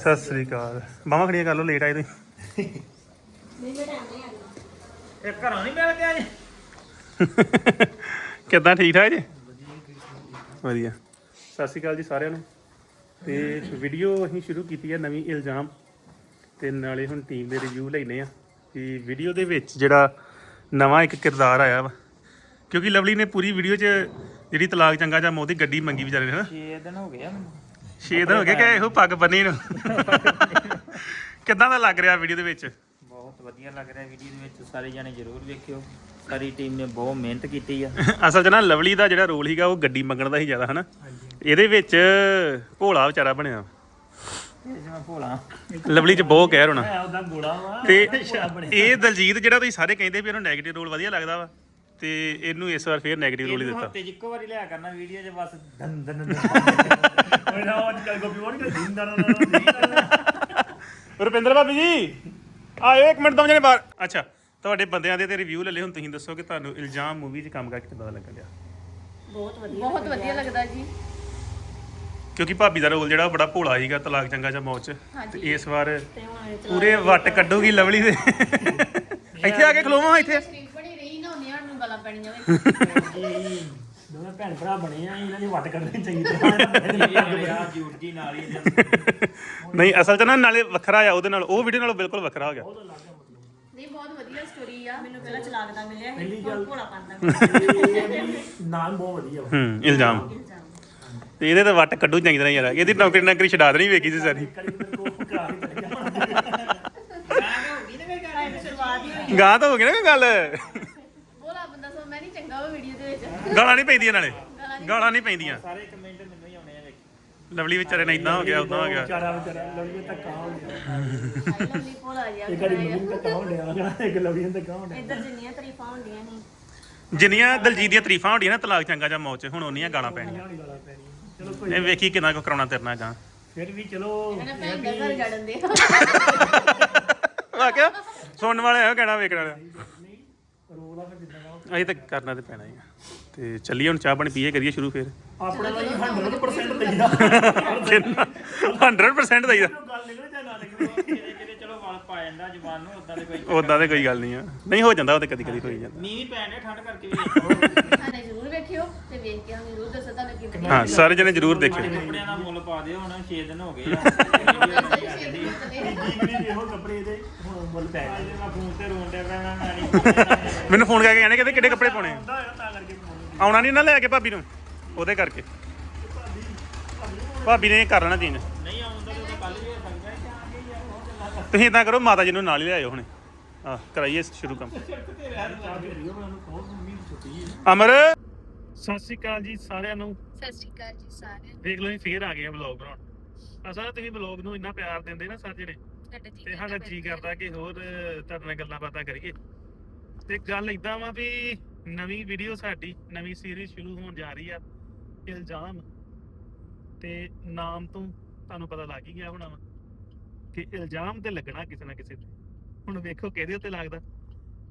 ਸਤਿ ਸ੍ਰੀ ਅਕਾਲ। ਬਾਹਾਂ ਖੜੀਆਂ ਕਰ ਲਓ ਲੇਟ ਆਏ ਤੁਸੀਂ। ਇਹ ਘਰੋਂ ਨਹੀਂ ਮਿਲ ਗਿਆ ਜੀ ਕਿੱਦਾਂ ਠੀਕ ਠਾਕ ਜੀ? ਵਧੀਆ। ਸਤਿ ਸ੍ਰੀ ਅਕਾਲ ਜੀ ਸਾਰਿਆਂ ਨੂੰ। ਤੇ ਵੀਡੀਓ ਅਸੀਂ ਸ਼ੁਰੂ ਕੀਤੀ ਹੈ ਨਵੀਂ ਇਲਜ਼ਾਮ। ਤੇ ਨਾਲੇ ਹੁਣ ਟੀਮ ਦੇ ਰਿਵਿਊ ਲੈਨੇ ਆ। ਕਿ ਵੀਡੀਓ ਦੇ ਵਿੱਚ ਜਿਹੜਾ ਨਵਾਂ ਇੱਕ ਕਿਰਦਾਰ ਆਇਆ ਵਾ। ਕਿਉਂਕਿ ਲਵਲੀ ਨੇ ਪੂਰੀ ਵੀਡੀਓ 'ਚ ਜਿਹੜੀ ਤਲਾਕ ਚੰਗਾ ਜਾਂ ਮੋਦੀ ਗੱਡੀ ਮੰਗੀ ਵਿਚਾਰੇ ਨੇ ਹਨਾ 6 ਦਿਨ ਹੋ ਗਏ ਆ ਮੈਨੂੰ। 6 ਦਿਨ ਹੋ ਗਏ ਕਿ ਇਹੋ ਪੱਗ ਬੰਨੀ ਨੂੰ? ਕਿੱਦਾਂ ਦਾ ਲੱਗ ਰਿਹਾ ਵੀਡੀਓ ਦੇ ਵਿੱਚ? ਬਹੁਤ ਵਧੀਆ ਲੱਗ ਰਿਹਾ ਵੀਡੀਓ ਦੇ ਵਿੱਚ ਸਾਰੇ ਜਾਣੇ ਜ਼ਰੂਰ ਵੇਖਿਓ। ਸਾਰੀ ਟੀਮ ਨੇ ਬਹੁਤ ਮਿਹਨਤ ਕੀਤੀ ਆ। ਅਸਲ 'ਚ ਨਾ ਲਵਲੀ ਦਾ ਜਿਹੜਾ ਰੋਲ ਸੀਗਾ ਉਹ ਗੱਡੀ ਮੰਗਣ ਦਾ ਹੀ ਜ਼ਿਆਦਾ ਹਨਾ? ਇਹਦੇ ਵਿੱਚ ਭੋਲਾ ਵਿਚਾਰਾ ਬਣਿਆ। ਲਵਲੀ 'ਚ ਬਹੁਤ ਕਹਿਰ ਹੋਣਾ। ਤੇ ਇਹ ਦਲਜੀਤ ਜਿਹੜਾ ਤੁਸੀਂ ਸਾਰੇ ਕਹਿੰਦੇ ਵੀ ਇਹਨੂੰ 네ਗੇਟਿਵ ਰੋਲ ਵਧੀਆ ਲੱਗਦਾ ਵਾ। ਤੇ ਇਹਨੂੰ ਇਸ ਵਾਰ ਫੇਰ 네ਗੇਟਿਵ ਰੋਲ ਹੀ ਦਿੱਤਾ। ਹਫ਼ਤੇ 'ਚ ਇੱਕੋ ਵਾਰੀ ਲਿਆ ਕਰਨਾ ਵੀਡੀਓ 'ਚ ਬਸ ਦਨ ਦਨ ਦਨ ਓਏ ਨਾ ਅੱਜ ਕੱਲ ਗੋਪੀ ਵੋਟ ਕਰ ਦਿੰਦਾ ਨਾ ਨਾ ਰੁਪਿੰਦਰ ਭਾਬੀ ਜੀ ਆਇਓ ਇੱਕ ਮਿੰਟ ਦੋ ਜਣੇ ਬਾਹਰ। ਅੱਛਾ ਤੁਹਾਡੇ ਬੰਦਿਆਂ ਦੇ ਤੇ ਰਿਵਿਊ ਲੈ ਲਏ ਹੁਣ ਤੁਸੀਂ ਦੱਸੋ ਕਿ ਤੁਹਾਨੂੰ ਇਲਜ਼ਾਮ ਮੂਵੀ 'ਚ ਕੰਮ ਕਰਕੇ ਕਿੱਦਾਂ ਦਾ ਲੱਗਣ ਡਿਆ? ਬਹੁਤ ਵਧੀਆ ਲੱਗਦਾ ਜੀ। ਕਿਉਂਕਿ ਭਾਬੀ ਦਾ ਰੋਲ ਜਿਹੜਾ ਉਹ ਬੜਾ ਭੋਲਾ ਸੀਗਾ ਤਲਾਕ ਚੰਗਾ ਜਾਂ ਮੌਤ 'ਚ। ਤੇ ਇਸ ਵਾਰ ਪੂਰੇ ਵੱਟ ਕੱਢੂਗੀ ਲਵਲੀ ਦੇ। ਇੱਥੇ ਆ ਕੇ ਖਲੋਵਾਂ ਇੱਥੇ ਸਟ੍ਰੀਟ ਬਣੀ ਰਹੀ ਨਾ ਹੁੰਦੀਆਂ ਨੂੰ ਗਲਾਂ ਪੈਣੀਆਂ ਵੇ। ਦੋਵੇਂ ਭੈਣ ਭਰਾ ਬਣੇ ਆ ਇਹਨਾਂ ਦੀ ਵੱਟ ਕਰਨੀ ਚੰਗੀ ਤਰ੍ਹਾਂ ਆ ਜੂਟ ਜੀ ਨਾਲ ਹੀ ਨਹੀਂ ਅਸਲ 'ਚ ਨਾ ਨਾਲੇ ਵੱਖਰਾ ਆ ਉਹਦੇ ਨਾਲ ਉਹ ਵੀਡੀਓ ਨਾਲੋਂ ਬਿਲਕੁਲ ਵੱਖਰਾ ਹੋ ਗਿਆ। ਨਹੀਂ ਬਹੁਤ ਵਧੀਆ ਸਟੋਰੀ ਆ। ਮੈਨੂੰ ਪਹਿਲਾਂ ਚਲਾਕ ਦਾ ਮਿਲਿਆ ਸੀ ਭੋਲਾ ਪਾਉਂਦਾ ਨਾਮ ਬਹੁਤ ਵਧੀਆ ਵਾ। ਹੂੰ ਇਲਜ਼ਾਮ। ਤੇ ਇਹਦੇ ਤਾਂ ਵੱਟ ਕੱਢੂ ਚੰਗੀ ਤਰ੍ਹਾਂ ਯਾਰ ਇਹਦੀ ਨੌਕਰੀ ਨੌਕਰੀ ਛਡਾ ਦੇਣੀ ਵੇਖੀ ਸੀ ਸਾਰੀ। ਗਾਂ ਤਾਂ ਹੋ ਗਈ ਨਾ ਗੱਲ ਭੋਲਾ ਬੰਦਾ ਸੋ ਮੈਂ ਨਹੀਂ ਚੰਗਾ ਉਹ ਵੀਡੀਓ ਦੇ ਵਿੱਚ ਗਾਲਾਂ ਨਹੀਂ ਪੈਂਦੀਆਂ ਨਾਲੇ। ਗਾਲਾਂ ਨਹੀਂ ਪੈਂਦੀਆਂ। ਸਾਰੇ ਕਮੈਂਟ ਮੈਨੂੰ ਹੀ ਆਉਣੇ ਆ ਵੇਖ। ਲਵਲੀ ਵਿਚਾਰੇ ਨੇ ਇਦਾਂ ਹੋ ਗਿਆ ਉਦਾਂ ਹੋ ਗਿਆ। ਵਿਚਾਰਾ ਵਿਚਾਰਾ ਲਵੀਏ ਧੱਕਾ ਹੋ ਗਿਆ। ਲਵਲੀ ਭੋਲਾ ਜਿਹਾ ਇੱਕ ਵਾਰੀ ਮੰਮੀ ਨੂੰ ਧੱਕਾ ਹੋ ਗਿਆ ਇੱਕ ਲਵੀਏ ਨੂੰ ਧੱਕਾ ਹੋ ਗਿਆ ਇੱਧਰ ਜਿੰਨੀਆਂ ਤਾਰੀਫਾਂ ਹੁੰਦੀਆਂ ਨਹੀਂ ਜਿੰਨੀਆਂ ਦਲਜੀਤ ਦੀਆਂ ਤਾਰੀਫਾਂ ਹੁੰਦੀਆਂ ਨਾ ਤਲਾਕ ਚੰਗਾ ਜਾਂ ਮੌਤ 'ਚ ਹੁਣ ਉਹਨੀਆਂ ਗਾਲਾਂ ਪੈਣੀਆਂ। ਚਲੋ ਕੋਈ ਇਹ ਵੇਖੀ ਕਿੰਨਾ ਕੁ ਕਰਾਉਣਾ ਤੇਰੇ ਨਾਲ ਗਾਂ ਫਿਰ ਵੀ ਚਲੋ। ਇਹਨਾਂ ਭੈਣ ਦਾ ਘਰ ਜੜਨ ਦੇ। ਵਾਕਿਆ? ਸੁਣਨ ਵਾਲੇ ਹੋ ਕਹਿਣਾ ਵੇਖਣ ਵਾਲੇ ਰੋਲ ਫਿਰ ਜਿੱਦਾਂ ਦਾ ਉਹ। ਅਸੀਂ ਤਾਂ ਕਰਨਾ ਤੇ ਪੈਣਾ ਹੀ ਆ। ਤੇ ਚੱਲੀਏ ਹੁਣ ਚਾਹ ਪਾਣੀ ਪੀਏ ਕਰੀਏ ਸ਼ੁਰੂ ਫੇਰ। ਆਪਣੇ ਲਈ 100% ਦਈਦਾ। 100% ਦਈਦਾ। ਗੱਲ ਨਿਕਲੇ ਜਾਂ ਨਾ ਨਿਕਲੇ। ਜਿਹੜੇ ਜਿਹੜੇ ਚਲੋ ਵਾਲ ਪਾ ਜਾਂਦਾ ਜ਼ਬਾਨ ਨੂੰ ਉਦਾਂ ਦੇ ਕੋਈ ਉਦਾਂ ਤੇ ਕੋਈ ਗੱਲ ਨਹੀਂ ਆ। ਨਹੀਂ ਹੋ ਜਾਂਦਾ ਉਹ ਤੇ ਕਦੀ ਕਦੀ ਹੋਈ ਜਾਂਦਾ। ਮੀਂਹ ਵੀ ਪੈਣ ਡਿਆ ਠੰਡ ਕਰਕੇ ਵੀ। ਸਾਨੇ ਜ਼ਰੂਰ ਵੇਖਿਓ ਤੇ ਵੇਖ ਕੇ ਸਾਨੂੰ ਜ਼ਰੂਰ ਦੱਸੋ ਤੁਹਾਨੂੰ ਕਿਵੇਂ ਹਾਂ ਸਾਰੇ ਜਣੇ ਜ਼ਰੂਰ ਦੇਖਿਓ। ਕੱਪੜਿਆਂ ਦਾ ਮੁੱਲ ਪਾ ਦਿਓ ਹੁਣ 6 ਦਿਨ ਹੋ ਗਏ ਆ। ਜੀ ਗਰੀ ਇਹੋ ਕੱਪੜੇ ਦੇ ਹੁਣ ਮੁੱਲ ਪੈ ਗਏ। ਅੱਜ ਮੈਂ ਫੋਨ ਤੇ ਰੋਣ ਡਿਆ ਪਿਆ ਮੈਂ ਨਹੀਂ ਮੈਨੂੰ ਫੋਨ ਕਰਕੇ ਕਹਿੰਦੇ ਕਹਿੰਦੇ ਕਿਹੜੇ ਕੱਪੜੇ ਪਾਉਣੇ ਆ? ਹੁੰਦਾ ਹੈ ਤਾਂ ਕਰਕੇ ਪਾਉਣੀ। ਆਉਣਾ ਨਹੀਂ ਨਾ ਲੈ ਕੇ ਭਾਬੀ ਨੂੰ ਉਹਦੇ ਕਰਕੇ। ਭਾਬੀ ਨੇ ਕਰ ਲੈਣਾ ਚੇਂਜ ਨਹੀਂ ਆਉਂਦਾ ਤੇ ਕੱਲ ਵੀ ਹੋ ਸਕਦਾ ਕਿ ਆ ਗਈ ਯਾਰ ਹੋਰ ਗੱਲਾਂ ਕਰ ਤੁਸੀਂ ਇਦਾਂ ਕਰੋ ਮਾਤਾ ਜੀ ਨੂੰ ਨਾਲ ਹੀ ਲਿਆਇਓ ਹੁਣ। ਆ ਕਰਾਈਏ ਸ਼ੁਰੂ ਕੰਮ। ਅਮਰ! ਸਤਿ ਸ਼੍ਰੀ ਅਕਾਲ ਜੀ ਸਾਰਿਆਂ ਨੂੰ। ਸਤਿ ਸ਼੍ਰੀ ਅਕਾਲ ਜੀ ਸਾਰਿਆਂ ਦੇਖ ਲਓ ਜੀ ਫੇਰ ਆ ਗਏ ਆ ਵਲੌਗ ਬਣਾਉਣ। ਅਸਾਂ ਤੁਸੀਂ ਵਲੌਗ ਨੂੰ ਇੰਨਾ ਪਿਆਰ ਦਿੰਦੇ ਨਾ ਸਾਰੇ ਜਿਹੜੇ ਨੂੰ ਤੇ ਸਾਡਾ ਜੀ ਕਰਦਾ ਕਿ ਹੋਰ ਤੁਹਾਡੇ ਨਾਲ ਗੱਲਾਂ ਬਾਤਾਂ ਕਰੀਏ। ਤੇ ਗੱਲ ਇਦਾਂ ਵਾ ਵੀ ਨਵੀਂ ਵੀਡੀਓ ਸਾਡੀ ਨਵੀਂ ਸੀਰੀਜ਼ ਸ਼ੁਰੂ ਹੋਣ ਜਾ ਰਹੀ ਆ ਇਲਜ਼ਾਮ। ਤੇ ਨਾਮ ਤੋਂ ਤੁਹਾਨੂੰ ਪਤਾ ਲੱਗ ਹੀ ਗਿਆ ਹੋਣਾ ਵਾ ਕਿ ਇਲਜ਼ਾਮ ਤੇ ਲੱਗਣਾ ਕਿਸੇ ਨਾ ਕਿਸੇ ਤੇ। ਹੁਣ ਵੇਖੋ ਕਿਹਦੇ ਉੱਤੇ ਲੱਗਦਾ।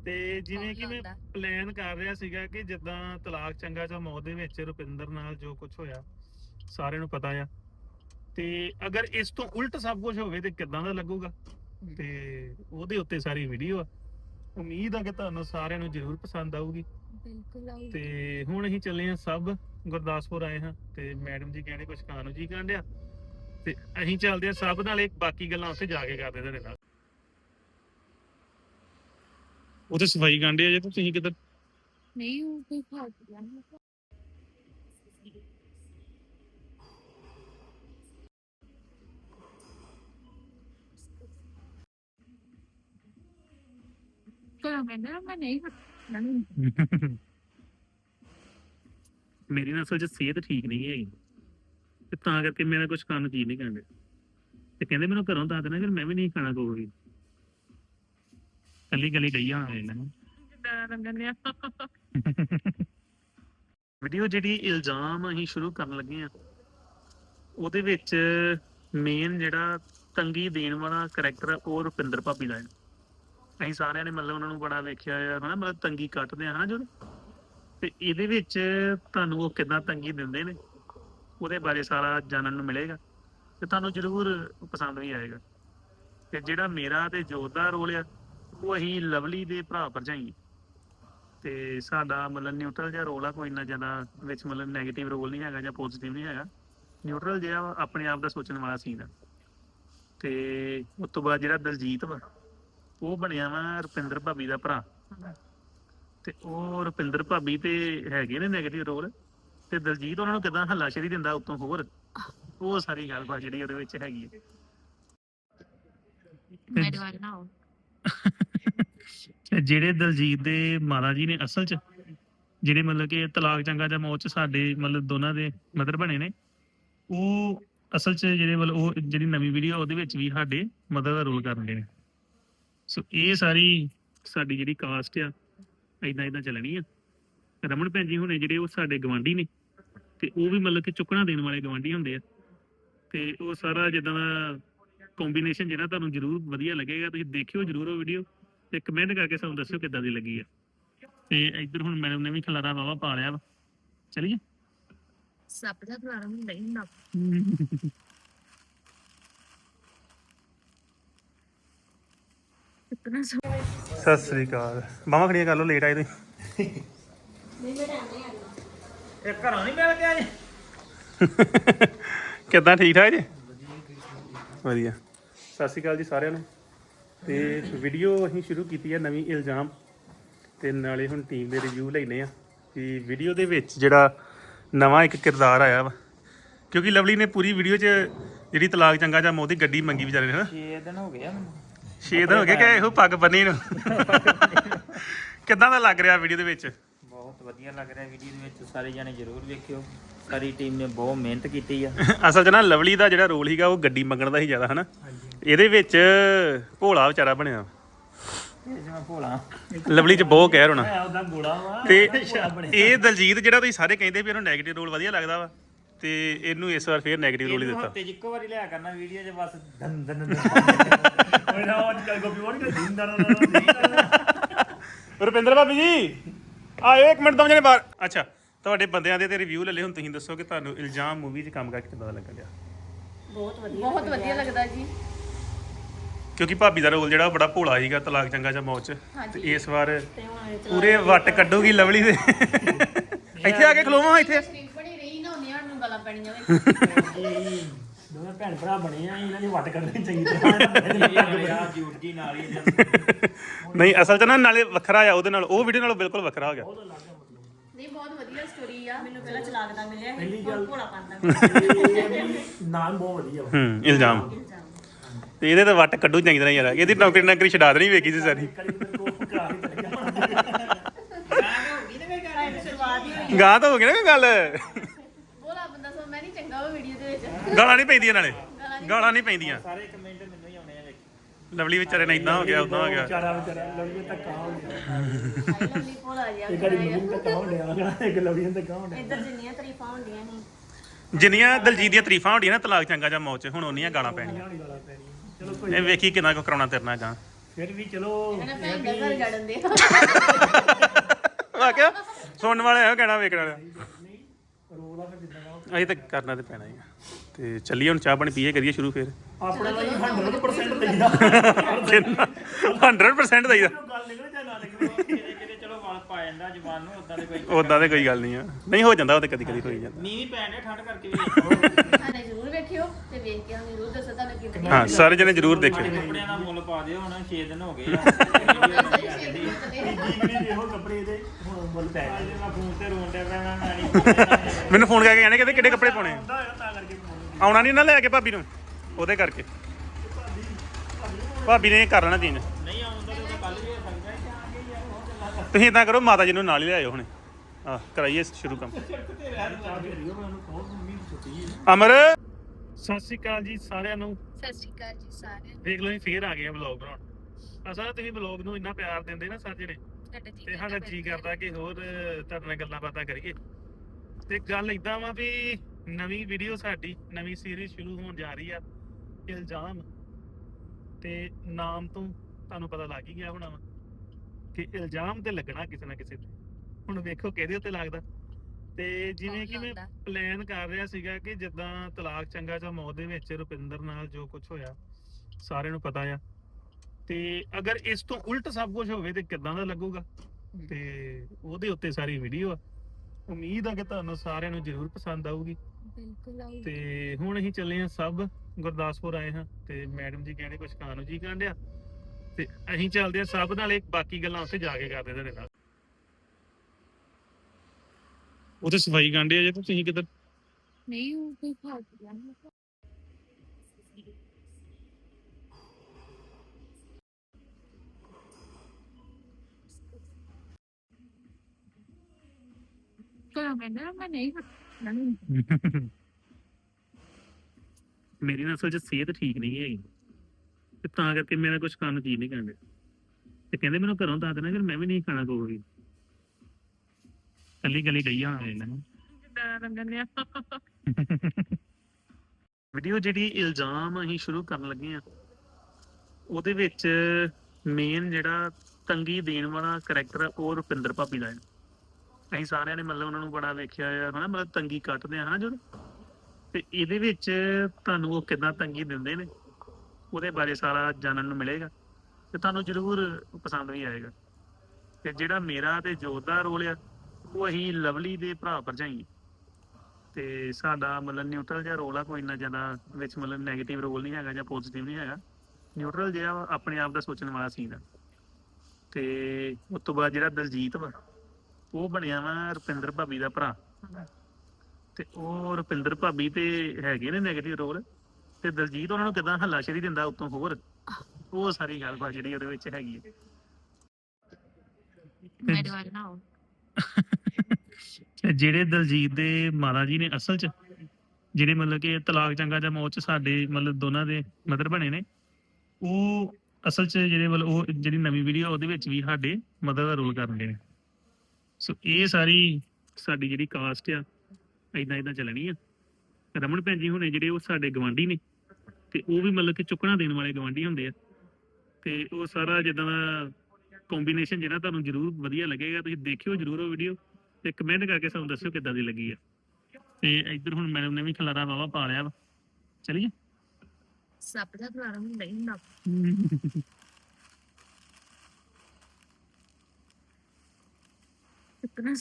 ਤੇ ਜਿਵੇਂ ਕਿ ਮੈਂ ਪਲਾਨ ਕਰ ਰਿਹਾ ਸੀਗਾ ਕਿ ਜਿੱਦਾਂ ਤਲਾਕ ਚੰਗਾ ਜਾਂ ਮੌਤ ਦੇ ਵਿੱਚ ਰੁਪਿੰਦਰ ਨਾਲ ਜੋ ਕੁਝ ਹੋਇਆ ਸਾਰਿਆਂ ਨੂੰ ਪਤਾ ਆ। ਤੇ ਅਗਰ ਇਸ ਤੋਂ ਉਲਟ ਸਭ ਕੁਝ ਹੋਵੇ ਤੇ ਕਿੱਦਾਂ ਦਾ ਲੱਗੂਗਾ? ਤੇ ਉਹਦੇ ਉੱਤੇ ਸਾਰੀ ਵੀਡੀਓ ਆ। ਉਮੀਦ ਆ ਕਿ ਤੁਹਾਨੂੰ ਸਾਰਿਆਂ ਨੂੰ ਜ਼ਰੂਰ ਪਸੰਦ ਆਊਗੀ। ਬਿਲਕੁਲ ਆਊਗੀ। ਤੇ ਹੁਣ ਅਸੀਂ ਚੱਲੇ ਆ ਸਭ ਗੁਰਦਾਸਪੁਰ ਆਏ ਹਾਂ ਤੇ ਮੈਡਮ ਜੀ ਕਹਿੰਦੇ ਕੁਝ ਖਾਣ ਨੂੰ ਜੀ ਕਾਂਡਿਆ ਤੇ ਅਸੀਂ ਚੱਲਦੇ ਆ ਸਭ ਨਾਲ ਇੱਕ ਬਾਕੀ ਗੱਲਾਂ ਉੱਥੇ ਜਾ ਕੇ ਕਰਦੇ ਤੁਹਾਡੇ ਨਾਲ। ਉਹਦੇ ਸਫ਼ਾਈ ਕਾਂਡੇ ਆ ਜੇ ਤੁਸੀਂ ਕਿੱਧਰ? ਨਹੀਂ ਉਹ ਕੋਈ ਖਾਸ ਗਿਆ ਕੋਲ ਮੈਂ ਨਾ ਮੇਰੀ ਨਾ ਅਸਲ 'ਚ ਸਿਹਤ ਠੀਕ ਨਹੀਂ ਹੈਗੀ ਤੇ ਤਾਂ ਕਰਕੇ ਮੇਰਾ ਕੁਝ ਖਾਣ ਨੂੰ ਜੀ ਨਹੀਂ ਕਰਦੇ ਤੇ ਕਹਿੰਦੇ ਮੈਨੂੰ ਘਰੋਂ ਦੱਸ ਦੇਣਾ ਫਿਰ ਮੈਂ ਵੀ ਨਹੀਂ ਖਾਣਾ ਕੋਈ ਕੱਲੀ ਕੱਲੀ ਗਈ ਆ ਇਹਨਾਂ ਨੂੰ ਵੀਡੀਓ ਜਿਹੜੀ ਇਲਜ਼ਾਮ ਅਸੀਂ ਸ਼ੁਰੂ ਕਰਨ ਲੱਗੇ ਆ ਉਹਦੇ ਵਿੱਚ ਮੇਨ ਜਿਹੜਾ ਤੰਗੀ ਦੇਣ ਵਾਲਾ ਕਰੈਕਟਰ ਉਹ ਰੁਪਿੰਦਰ ਭਾਬੀ ਦਾ ਹੈ ਅਸੀਂ ਸਾਰਿਆਂ ਨੇ ਮਤਲਬ ਉਹਨਾਂ ਨੂੰ ਬੜਾ ਵੇਖਿਆ ਆ, ਹਨਾ, ਮਤਲਬ ਤੰਗੀ ਕੱਟਦੇ ਆ, ਹਨਾ, ਜਦੋਂ। ਤੇ ਇਹਦੇ ਵਿੱਚ ਤੁਹਾਨੂੰ ਉਹ ਕਿਦਾਂ ਤੰਗੀ ਦਿੰਦੇ ਨੇ, ਉਹਦੇ ਬਾਰੇ ਸਾਰਾ ਜਾਣਨ ਨੂੰ ਮਿਲੇਗਾ ਤੇ ਤੁਹਾਨੂੰ ਜ਼ਰੂਰ ਪਸੰਦ ਵੀ ਆਏਗਾ। ਤੇ ਜਿਹੜਾ ਮੇਰਾ ਤੇ ਜੋਤ ਦਾ ਰੋਲ ਆ, ਉਹ ਅਸੀਂ ਲਵਲੀ ਦੇ ਭਰਾ ਭਰਜਾਈ ਤੇ ਸਾਡਾ ਮਤਲਬ ਨਿਊਟਰਲ ਜਿਹਾ ਰੋਲ ਆ, ਕੋਈ ਇੰਨਾ ਜ਼ਿਆਦਾ ਵਿੱਚ ਮਤਲਬ 네ਗੇਟਿਵ ਰੋਲ ਨਹੀਂ ਹੈਗਾ ਜਾਂ ਪੋਜ਼ਿਟਿਵ ਨਹੀਂ ਹੈਗਾ। ਨਿਊਟਰਲ ਜਿਹਾ ਆਪਣੇ ਆਪ ਦਾ ਸੋਚਣ ਵਾਲਾ ਸੀਨ ਆ। ਤੇ ਉਸ ਤੋਂ ਬਾਅਦ ਜਿਹੜਾ ਦਲਜੀਤ ਵਾ ਉਹ ਬਣਿਆ ਵਾ ਰੁਪਿੰਦਰ ਭਾਬੀ ਦਾ ਭਰਾ। ਤੇ ਉਹ ਰੁਪਿੰਦਰ ਭਾਬੀ ਤੇ ਹੈਗੇ ਨੇ 네ਗੇਟਿਵ ਰੋਲ ਤੇ ਦਲਜੀਤ ਉਹਨਾਂ ਨੂੰ ਕਿਦਾਂ ਹੱਲਾਸ਼ੇਰੀ ਦਿੰਦਾ ਉਤੋਂ ਹੋਰ? ਉਹ ਸਾਰੀ ਗੱਲਬਾਤ ਜਿਹੜੀ ਉਹਦੇ ਵਿੱਚ ਹੈਗੀ ਹੈ। ਮੇਰੇ ਨਾ ਤੇ ਜਿਹੜੇ ਦਲਜੀਤ ਦੇ ਮਾਤਾ ਜੀ ਨੇ ਅਸਲ 'ਚ ਜਿਹੜੇ ਮਤਲਬ ਕਿ ਤਲਾਕ ਚੰਗਾ ਜਾਂ ਮੌਤ 'ਚ ਸਾਡੇ ਮਤਲਬ ਦੋਨਾਂ ਦੇ ਮਦਰ ਬਣੇ ਨੇ ਉਹ ਅਸਲ 'ਚ ਜਿਹੜੇ ਮਤਲਬ ਉਹ ਜਿਹੜੀ ਨਵੀਂ ਵੀਡੀਓ ਉਹਦੇ ਵਿੱਚ ਵੀ ਸਾਡੇ ਮਦਰ ਦਾ ਰੋਲ ਕਰਦੇ ਨੇ। ਸੋ ਇਹ ਸਾਰੀ ਸਾਡੀ ਜਿਹੜੀ ਕਾਸਟ ਆ ਇਦਾਂ ਇਦਾਂ ਚੱਲਣੀ ਆ। ਰਮਨ ਭੈਣ ਜੀ ਹੁਣੇ ਜਿਹੜੇ ਉਹ ਸਾਡੇ ਗਵਾਂਢੀ ਨੇ ਤੇ ਉਹ ਵੀ ਮਤਲਬ ਕਿ ਚੁੱਕਣਾ ਦੇਣ ਵਾਲੇ ਗਵਾਂਢੀ ਹੁੰਦੇ ਆ। ਤੇ ਉਹ ਸਾਰਾ ਜਿੱਦਾਂ ਦਾ ਕੰਬੀਨੇਸ਼ਨ ਜਿਹੜਾ ਤੁਹਾਨੂੰ ਜ਼ਰੂਰ ਵਧੀਆ ਲੱਗੇਗਾ ਤੁਸੀਂ ਦੇਖਿਓ ਜ਼ਰੂਰ ਉਹ ਵੀਡੀਓ ਤੇ ਕਮੈਂਟ ਕਰਕੇ ਸਾਨੂੰ ਦੱਸਿਓ ਕਿੱਦਾਂ ਦੀ ਲੱਗੀ ਆ। ਤੇ ਇੱਧਰ ਹੁਣ ਮੈਡਮ ਨੇ ਵੀ ਖਲਾਰਾ ਵਾਵਾ ਪਾ ਲਿਆ ਵਾ। ਚਲੀਏ। ਸੱਪ ਦਾ ਖਲਾਰਾ ਹੁੰਦਾ ਹੀ ਹੁੰਦਾ। ਸਤਿ ਸ੍ਰੀ ਅਕਾਲ। ਬਾਵਾ ਖੜੀਆਂ ਕਰ ਲਓ ਲੇਟ ਆਏ ਤੁਸੀਂ। ਇਹ ਘਰੋਂ ਨਹੀਂ ਮਿਲ ਗਿਆ ਜੀ ਕਿੱਦਾਂ ਠੀਕ ਠਾਕ ਜੀ? ਵਧੀਆ। ਸਤਿ ਸ੍ਰੀ ਅਕਾਲ ਜੀ ਸਾਰਿਆਂ ਨੂੰ। ਤੇ ਵੀਡੀਓ ਅਸੀਂ ਸ਼ੁਰੂ ਕੀਤੀ ਹੈ ਨਵੀਂ ਇਲਜ਼ਾਮ। ਤੇ ਨਾਲੇ ਹੁਣ ਟੀਮ ਦੇ ਰਿਵਿਊ ਲੈਨੇ ਆ। ਕਿ ਵੀਡੀਓ ਦੇ ਵਿੱਚ ਜਿਹੜਾ ਨਵਾਂ ਇੱਕ ਕਿਰਦਾਰ ਆਇਆ ਵਾ। ਕਿਉਂਕਿ ਲਵਲੀ ਨੇ ਪੂਰੀ ਵੀਡੀਓ 'ਚ ਜਿਹੜੀ ਤਲਾਕ ਚੰਗਾ ਜਾਂ ਮੋਦੀ ਗੱਡੀ ਮੰਗੀ ਵਿਚਾਰੇ ਨੇ ਹਨਾ 6 ਦਿਨ ਹੋ ਗਏ ਆ ਮੈਨੂੰ। 6 ਦਿਨ ਹੋ ਗਏ ਕਿ ਇਹੋ ਪੱਗ ਬੰਨੀ ਨੂੰ? ਕਿੱਦਾਂ ਦਾ ਲੱਗ ਰਿਹਾ ਵੀਡੀਓ ਦੇ ਵਿੱਚ? ਬਹੁਤ ਵਧੀਆ ਲੱਗ ਰਿਹਾ ਵੀਡੀਓ ਦੇ ਵਿੱਚ ਸਾਰੇ ਜਾਣੇ ਜ਼ਰੂਰ ਵੇਖਿਓ। ਸਾਰੀ ਟੀਮ ਨੇ ਬਹੁਤ ਮਿਹਨਤ ਕੀਤੀ ਆ। ਅਸਲ 'ਚ ਨਾ ਲਵਲੀ ਦਾ ਜਿਹੜਾ ਰੋਲ ਸੀਗਾ ਉਹ ਗੱਡੀ ਮੰਗਣ ਦਾ ਹੀ ਜ਼ਿਆਦਾ ਹਨਾ? ਇਹਦੇ ਵਿੱਚ ਭੋਲਾ ਵਿਚਾਰਾ ਬਣਿਆ। ਲਵਲੀ 'ਚ ਬਹੁਤ ਕਹਿਰ ਹੋਣਾ। ਤੇ ਇਹ ਦਲਜੀਤ ਜਿਹੜਾ ਤੁਸੀਂ ਸਾਰੇ ਕਹਿੰਦੇ ਵੀ ਇਹਨੂੰ 네ਗੇਟਿਵ ਰੋਲ ਵਧੀਆ ਲੱਗਦਾ ਵਾ। ਤੇ ਇਹਨੂੰ ਇਸ ਵਾਰ ਫੇਰ 네ਗੇਟਿਵ ਰੋਲ ਹੀ ਇਹਨੂੰ ਦਿੱਤਾ। ਹਫ਼ਤੇ 'ਚ ਇੱਕੋ ਵਾਰੀ ਲਿਆ ਕਰਨਾ ਵੀਡੀਓ 'ਚ ਬਸ ਦਨ ਦਨ ਦਨ ਓਏ ਨਾ ਅੱਜ ਕੱਲ ਗੋਪੀ ਵੋਟ ਕਰ ਦਿੰਦਾ ਨਾ ਨਾ ਰੁਪਿੰਦਰ ਭਾਬੀ ਜੀ ਆਇਓ ਇੱਕ ਮਿੰਟ ਦੋ ਜਣੇ ਬਾਹਰ। ਅੱਛਾ ਤੁਹਾਡੇ ਬੰਦਿਆਂ ਦੇ ਤੇ ਰਿਵਿਊ ਲੈ ਲਏ ਹੁਣ ਤੁਸੀਂ ਦੱਸੋ ਕਿ ਤੁਹਾਨੂੰ ਇਲਜ਼ਾਮ ਮੂਵੀ 'ਚ ਕੰਮ ਕਰਕੇ ਕਿੱਦਾਂ ਦਾ ਲੱਗਾ ਲਿਆ ਬਹੁਤ ਵਧੀਆ ਬਹੁਤ ਵਧੀਆ ਲੱਗਦਾ ਜੀ। ਕਿਉਂਕਿ ਭਾਬੀ ਦਾ ਰੋਲ ਜਿਹੜਾ ਉਹ ਬੜਾ ਭੋਲਾ ਸੀਗਾ ਤਲਾਕ ਚੰਗਾ ਜਾਂ ਮੌਤ 'ਚ। ਤੇ ਇਸ ਵਾਰ ਪੂਰੇ ਵੱਟ ਕੱਢੂਗੀ ਲਵਲੀ ਦੇ। ਇੱਥੇ ਆ ਕੇ ਖਲੋਵਾਂ ਇੱਥੇ ਸ਼ਰੀਫ ਬਣੀ ਰਹੀ ਨਾ ਉਹਨੇ ਨੂੰ ਗਾਲਾਂ ਪੈਣੀਆਂ ਵੇ ਦੋਵੇਂ ਭੈਣ ਭਰਾ ਬਣੇ ਆ ਇਹਨਾਂ ਦੀ ਵੱਟ ਕੱਢਣੀ ਚੰਗੀ ਤਰ੍ਹਾਂ ਯਾਰ ਜੂਟ ਜੀ ਨਾਲ ਹੀ ਇਹਦੇ। ਨਹੀਂ ਅਸਲ 'ਚ ਨਾ ਨਾਲੇ ਵੱਖਰਾ ਆ ਉਹਦੇ ਨਾਲ ਉਹ ਵੀਡੀਓ ਨਾਲੋਂ ਬਿਲਕੁਲ ਵੱਖਰਾ ਹੋ ਗਿਆ। ਨਹੀਂ ਬਹੁਤ ਵਧੀਆ ਸਟੋਰੀ ਆ। ਮੈਨੂੰ ਪਹਿਲਾਂ ਚਲਾਕ ਦਾ ਮਿਲਿਆ ਸੀ ਹੁਣ ਭੋਲਾ ਪਾਉਂਦਾ ਨਾਮ ਬਹੁਤ ਵਧੀਆ ਹੂੰ ਇਲਜ਼ਾਮ। ਤੇ ਇਹਦੇ ਤਾਂ ਵੱਟ ਕੱਢੂ ਚੰਗੀ ਤਰ੍ਹਾਂ ਯਾਰ ਇਹਦੀ ਨੌਕਰੀ ਨੌਕਰੀ ਛਡਾ ਦੇਣੀ ਵੇਖੀ ਸੀ ਸਾਰੀ। ਕਰੀ ਤੇ ਹੀ ਗਈ ਨਾ ਕੋਈ ਗੱਲ ਭੋਲਾ ਬੰਦਾ ਸੋ ਮੈਂ ਨਹੀਂ ਚੰਗਾ ਉਹ ਵੀਡੀਓ ਦੇ ਵਿੱਚ ਗਾਲਾਂ ਨਹੀਂ ਪੈਂਦੀਆਂ ਨਾਲੇ। ਗਾਲਾਂ ਨਹੀਂ ਪੈਂਦੀਆਂ। ਸਾਰੇ ਕਮੈਂਟ ਮੈਨੂੰ ਹੀ ਆਉਣੇ ਆ ਵੇਖ। ਲਵਲੀ ਵਿਚਾਰੇ ਨੇ ਇਦਾਂ ਹੋ ਗਿਆ ਉਦਾਂ ਹੋ ਗਿਆ। ਵਿਚਾਰਾ ਵਿਚਾਰਾ ਲਵੀਆਂ ਧੱਕਾ ਹੋ ਗਿਆ। ਆਈ ਲਵਲੀ ਭੋਲਾ ਜਿਹਾ ਇੱਕ ਵਾਰੀ ਮੰਮੀ ਨੂੰ ਧੱਕਾ ਹੋ ਗਿਆ ਇੱਕ ਲਵੀਆਂ ਧੱਕਾ ਹੋ ਗਿਆ। ਇੱਧਰ ਜਿੰਨੀਆਂ ਤਾਰੀਫਾਂ ਹੁੰਦੀਆਂ ਸੀ ਜਿੰਨੀਆਂ ਦਲਜੀਤ ਦੀਆਂ ਤਾਰੀਫਾਂ ਹੁੰਦੀਆਂ ਨਾ ਤਲਾਕ ਚੰਗਾ ਜਾਂ ਮੌਤ 'ਚ ਹੁਣ ਉਹਨੀਆਂ ਗਾਲਾਂ ਪੈਣੀਆਂ। ਚਲੋ ਕੋਈ ਇਹ ਵੇਖੀ ਕਿੰਨਾ ਕੁ ਕਰਾਉਣਾ ਤੇਰੇ ਨਾਲ ਗਾਂ। ਫਿਰ ਵੀ ਚਲੋ। ਵਾਕਿਆ ਸੁਣਨ ਵਾਲੇ ਇਹੋ ਕਹਿਣਾ ਵੇਖਣ ਵਾਲੇ ਰੋਲ ਆ ਫਿਰ ਜਿੱਦਾਂ ਦਾ ਉਹ। ਅਸੀਂ ਤਾਂ ਕਰਨਾ ਤੇ ਪੈਣਾ ਹੀ ਆ। ਤੇ ਚੱਲੀਏ ਹੁਣ ਚਾਹ ਪਾਣੀ ਪੀਏ ਕਰੀਏ ਸ਼ੁਰੂ ਫੇਰ। ਆਪਣਾ ਤਾਂ 100% ਦੇਈਦਾ। 100% ਦਈਦਾ। ਗੱਲ ਨਿਕਲੇ ਜਾਂ ਨਾ ਨਿਕਲੇ ਜਿਹੜੇ ਜਿਹੜੇ ਚਲੋ ਵਾਲ ਪਾ ਜਾਂਦਾ ਜ਼ਬਾਨ ਨੂੰ ਉਦਾਂ ਦੇ ਕੋਈ ਉਦਾਂ ਤੇ ਕੋਈ ਗੱਲ ਨਹੀਂ ਆ। ਨਹੀਂ ਹੋ ਜਾਂਦਾ ਉਹ ਤੇ ਕਦੀ ਕਦੀ ਹੋਈ ਜਾਂਦਾ। ਮੀਂਹ ਵੀ ਪੈਣ ਡਿਆ ਠੰਡ ਕਰਕੇ ਵੀ ਆਨੇ ਜ਼ਰੂਰ ਵੇਖਿਓ ਤੇ ਵੇਖ ਕੇ ਸਾਨੂੰ ਜ਼ਰੂਰ ਦੱਸੋ ਤੁਹਾਨੂੰ ਕਿਵੇਂ ਹਾਂ ਸਾਰੇ ਜਣੇ ਜ਼ਰੂਰ ਦੇਖਿਓ। ਕੱਪੜਿਆਂ ਦਾ ਮੁੱਲ ਪਾ ਦਿਓ ਹੁਣ 6 ਦਿਨ ਹੋ ਗਏ ਆ। ਜੀ ਇਹੋ ਕੱਪੜੇ ਦੇ ਹੁਣ ਮੁੱਲ ਪੈ ਗਏ ਮੈਂ ਫੋਨ ਤੇ ਰੋਣ ਡਿਆ ਪਿਆ ਮੈਂ ਨਹੀਂ ਕਰਕੇ ਕਹਿੰਦੇ ਕਿਹੜੇ ਕੱਪੜੇ ਪਾਉਣੇ ਆ? ਹੁੰਦਾ ਆ ਤਾਂ ਕਰਕੇ ਪਾਉਣੇ। ਆਉਣਾ ਨਹੀਂ ਨਾ ਲੈ ਕੇ ਭਾਬੀ ਨੂੰ? ਉਹਦੇ ਕਰਕੇ। ਭਾਬੀ ਨੇ ਕਰ ਲੈਣਾ ਚੀਜ਼ ਨਹੀਂ ਆਉਂਦਾ ਤੇ ਕੱਲ ਵੀ ਹੋ ਸਕਦਾ ਹੈ। ਕਿ ਆ ਕੇ ਯਾਰ ਉਹ ਗੱਲਾਂ ਕਰ ਤੁਸੀਂ ਇਦਾਂ ਕਰੋ ਮਾਤਾ ਜੀ ਨੂੰ ਨਾਲ ਹੀ ਲਿਆਇਓ ਹੁਣੇ। ਆ ਕਰਾਈਏ ਸ਼ੁਰੂ ਕੰਮ। ਚਾਹ ਦੇ ਰਿਓ ਮੈਂ ਉਹਨੂੰ ਕਹੋ ਮੰਮੀ ਦੀ ਛੁੱਟੀ ਹੈ ਅਮਰ? ਸਤਿ ਸ਼੍ਰੀ ਅਕਾਲ ਜੀ ਸਾਰਿਆਂ ਨੂੰ। ਸਤਿ ਸ਼੍ਰੀ ਅਕਾਲ ਜੀ ਸਾਰਿਆਂ ਦੇਖ ਲਓ ਜੀ ਫੇਰ ਆ ਗਏ ਆ ਵਲੌਗ ਬਣਾਉਣ। ਅਸਲ ਤੁਸੀਂ ਵਲੌਗ ਨੂੰ ਇੰਨਾ ਪਿਆਰ ਦਿੰਦੇ ਨਾ ਸਾਰੇ ਜਿਹੜੇ ਤੁਹਾਡਾ ਜੀ ਤੇ ਸਾਡਾ ਜੀ ਕਰਦਾ ਕਿ ਹੋਰ ਤੁਹਾਡੇ ਨਾਲ ਗੱਲਾਂ ਬਾਤਾਂ ਕਰੀਏ। ਤੇ ਗੱਲ ਇਦਾਂ ਵਾ ਵੀ ਨਵੀਂ ਵੀਡੀਓ ਸਾਡੀ ਨਵੀਂ ਸੀਰੀਜ਼ ਸ਼ੁਰੂ ਹੋਣ ਜਾ ਰਹੀ ਆ ਇਲਜ਼ਾਮ। ਤੇ ਨਾਮ ਤੋਂ ਤੁਹਾਨੂੰ ਪਤਾ ਲੱਗ ਹੀ ਗਿਆ ਹੋਣਾ ਵਾ ਕਿ ਇਲਜ਼ਾਮ ਤੇ ਲੱਗਣਾ ਕਿਸੇ ਨਾ ਕਿਸੇ ਤੇ। ਹੁਣ ਵੇਖੋ ਕਿਹਦੇ ਉੱਤੇ ਲੱਗਦਾ। ਤੇ ਜਿਵੇਂ ਕਿ ਮੈਂ। ਪਲਾਨ ਕਰ ਰਿਹਾ ਸੀਗਾ ਕਿ ਜਿੱਦਾਂ ਤਲਾਕ ਚੰਗਾ ਜਾਂ ਮੌਤ ਦੇ ਵਿੱਚ ਰੁਪਿੰਦਰ ਨਾਲ ਜੋ ਕੁਝ ਹੋਇਆ ਸਾਰਿਆਂ ਨੂੰ ਪਤਾ ਆ। ਤੇ ਅਗਰ ਇਸ ਤੋਂ ਉਲਟ ਸਭ ਕੁਝ ਹੋਵੇ ਤੇ ਕਿੱਦਾਂ ਦਾ ਲੱਗੂਗਾ? ਤੇ ਉਹਦੇ ਉੱਤੇ ਸਾਰੀ ਵੀਡੀਓ ਆ। ਉਮੀਦ ਆ ਕਿ ਤੁਹਾਨੂੰ ਸਾਰਿਆਂ ਨੂੰ ਜ਼ਰੂਰ ਪਸੰਦ ਆਊਗੀ। ਬਿਲਕੁਲ ਆਊ ਤੇ ਹੁਣ ਅਸੀਂ ਚੱਲੇ ਆ ਸਭ ਗੁਰਦਾਸਪੁਰ ਆਏ ਹਾਂ ਤੇ ਮੈਡਮ ਜੀ ਕਹਿੰਦੇ ਕੁਝ ਖਾਣ ਨੂੰ ਜੀ ਕਹਿੰਦੇ ਆ ਤੇ ਅਸੀਂ ਚੱਲਦੇ ਆ ਸਭ ਨਾਲ ਇੱਕ ਬਾਕੀ ਗੱਲਾਂ ਉੱਥੇ ਜਾ ਕੇ ਕਰਦੇ ਤੁਹਾਡੇ ਨਾਲ। ਤੇ ਸਫ਼ਾਈ ਆ ਜੇ ਤੁਸੀਂ ਕਿੱਧਰ? ਨਹੀਂ ਉਹ ਕੋਈ ਖਾਸ ਗਿਆ ਕੋਲ ਨਹੀਂ ਮੇਰੀ ਨਾ ਅਸਲ 'ਚ ਸਿਹਤ ਠੀਕ ਨਹੀਂ ਹੈਗੀ। ਤੇ ਤਾਂ ਕਰਕੇ ਮੇਰਾ ਕੁਝ ਖਾਣ ਨੂੰ ਜੀ ਨਹੀਂ ਕਰਦੇ ਤੇ ਕਹਿੰਦੇ ਮੈਨੂੰ ਘਰੋਂ ਦੱਸ ਦੇਣਾ ਕਿ ਮੈਂ ਵੀ ਨਹੀਂ ਖਾਣਾ ਕੋਈ। ਕੱਲੀ ਕੱਲੀ ਗਈ ਆ ਇਹਨਾਂ ਵੀਡੀਓ ਜਿਹੜੀ ਇਲਜ਼ਾਮ ਅਸੀਂ ਸ਼ੁਰੂ ਕਰਨ ਲੱਗੇ ਆ ਉਹਦੇ ਵਿੱਚ ਮੇਨ ਜਿਹੜਾ ਤੰਗੀ ਦੇਣ ਵਾਲਾ ਕਰੈਕਟਰ ਉਹ ਰੁਪਿੰਦਰ ਭਾਬੀ ਦਾ ਹੈ। ਅਸੀਂ ਸਾਰਿਆਂ ਨੇ ਮਤਲਬ ਉਹਨਾਂ ਨੂੰ ਬੜਾ ਵੇਖਿਆ ਆ ਹਨਾ, ਮਤਲਬ ਤੰਗੀ ਕੱਟਦੇ ਆ, ਹਨਾ ਜੋ ਤੇ ਇਹਦੇ ਵਿੱਚ ਤੁਹਾਨੂੰ ਉਹ ਕਿਦਾਂ ਤੰਗੀ ਦਿੰਦੇ ਨੇ, ਉਹਦੇ ਬਾਰੇ ਸਾਰਾ ਜਾਣਨ ਨੂੰ ਮਿਲੇਗਾ। ਤੇ ਤੁਹਾਨੂੰ ਜ਼ਰੂਰ ਪਸੰਦ ਵੀ ਆਏਗਾ। ਤੇ ਜਿਹੜਾ ਮੇਰਾ ਤੇ ਜੋਤ ਦਾ ਰੋਲ ਆ, ਉਹ ਅਸੀਂ ਲਵਲੀ ਦੇ ਭਰਾ ਭਰਜਾਈ ਤੇ ਸਾਡਾ ਮਤਲਬ ਨਿਊਟਰਲ ਜਿਹਾ ਰੋਲ ਆ, ਕੋਈ ਇੰਨਾ ਜ਼ਿਆਦਾ ਵਿੱਚ ਮਤਲਬ 네ਗੇਟਿਵ ਰੋਲ ਨਹੀਂ ਹੈਗਾ ਜਾਂ ਪੋਜ਼ਿਟਿਵ ਨਹੀਂ ਹੈਗਾ। ਨਿਊਟਰਲ ਜਿਹਾ ਆਪਣੇ ਆਪ ਦਾ ਸੋਚਣ ਵਾਲਾ ਸੀਨ ਆ। ਤੇ ਉਸ ਤੋਂ ਬਾਅਦ ਜਿਹੜਾ ਦਲਜੀਤ ਵਾ ਉਹ ਬਣਿਆ ਵਾ ਰੁਪਿੰਦਰ ਭਾਬੀ ਦਾ ਭਰਾ। ਤੇ ਉਹ ਰੁਪਿੰਦਰ ਭਾਬੀ ਤੇ ਹੈਗੇ ਨੇ 네ਗੇਟਿਵ ਰੋਲ ਤੇ ਦਲਜੀਤ ਉਹਨਾਂ ਨੂੰ ਕਿਦਾਂ ਹੱਲਾਸ਼ੇਰੀ ਦਿੰਦਾ ਉਤੋਂ ਹੋਰ? ਉਹ ਸਾਰੀ ਗੱਲਬਾਤ ਜਿਹੜੀ ਉਹਦੇ ਵਿੱਚ ਹੈਗੀ ਹੈ ਮੇਰੇ ਵੱਲ ਨਾ ਆਓ। ਤੇ ਜਿਹੜੇ ਦਲਜੀਤ ਦੇ ਮਾਤਾ ਜੀ ਨੇ ਅਸਲ 'ਚ ਜਿਹੜੇ ਮਤਲਬ ਕਿ ਤਲਾਕ ਚੰਗਾ ਜਾਂ ਮੌਤ 'ਚ ਸਾਡੇ ਮਤਲਬ ਦੋਨਾਂ ਦੇ ਮਦਰ ਬਣੇ ਨੇ ਉਹ ਅਸਲ 'ਚ ਜਿਹੜੇ ਮਤਲਬ ਉਹ ਜਿਹੜੀ ਨਵੀਂ ਵੀਡੀਓ ਉਹਦੇ ਵਿੱਚ ਵੀ ਸਾਡੇ ਮਦਰ ਦਾ ਰੋਲ ਕਰਨ ਦੇ ਨੇ। ਸੋ ਇਹ ਸਾਰੀ ਸਾਡੀ ਜਿਹੜੀ ਕਾਸਟ ਆ ਇਦਾਂ ਇਦਾਂ ਚੱਲਣੀ ਆ। ਰਮਨ ਭੈਣ ਜੀ ਹੁਣੇ ਜਿਹੜੇ ਉਹ ਸਾਡੇ ਗਵਾਂਢੀ ਨੇ ਤੇ ਉਹ ਵੀ ਮਤਲਬ ਕਿ ਚੁੱਕਣਾ ਦੇਣ ਵਾਲੇ ਗਵਾਂਢੀ ਹੁੰਦੇ ਆ। ਤੇ ਉਹ ਸਾਰਾ ਜਿੱਦਾਂ ਦਾ ਕੰਬੀਨੇਸ਼ਨ ਜਿਹੜਾ ਤੁਹਾਨੂੰ ਜ਼ਰੂਰ ਵਧੀਆ ਲੱਗੇਗਾ ਤੁਸੀਂ ਦੇਖਿਓ ਜ਼ਰੂਰ ਉਹ ਵੀਡੀਓ ਤੇ ਕਮੈਂਟ ਕਰਕੇ ਸਾਨੂੰ ਦੱਸਿਓ ਕਿੱਦਾਂ ਦੀ ਲੱਗੀ ਆ। ਤੇ ਇੱਧਰ ਹੁਣ ਮੈਡਮ ਨੇ ਵੀ ਖਲਾਰਾ ਵਾਵਾ ਪਾ ਲਿਆ ਵਾ। ਚਲੀਏ। ਸੱਪ ਦਾ ਖਲਾਰਾ ਹੁੰਦਾ ਹੀ ਹੁੰਦਾ। ください。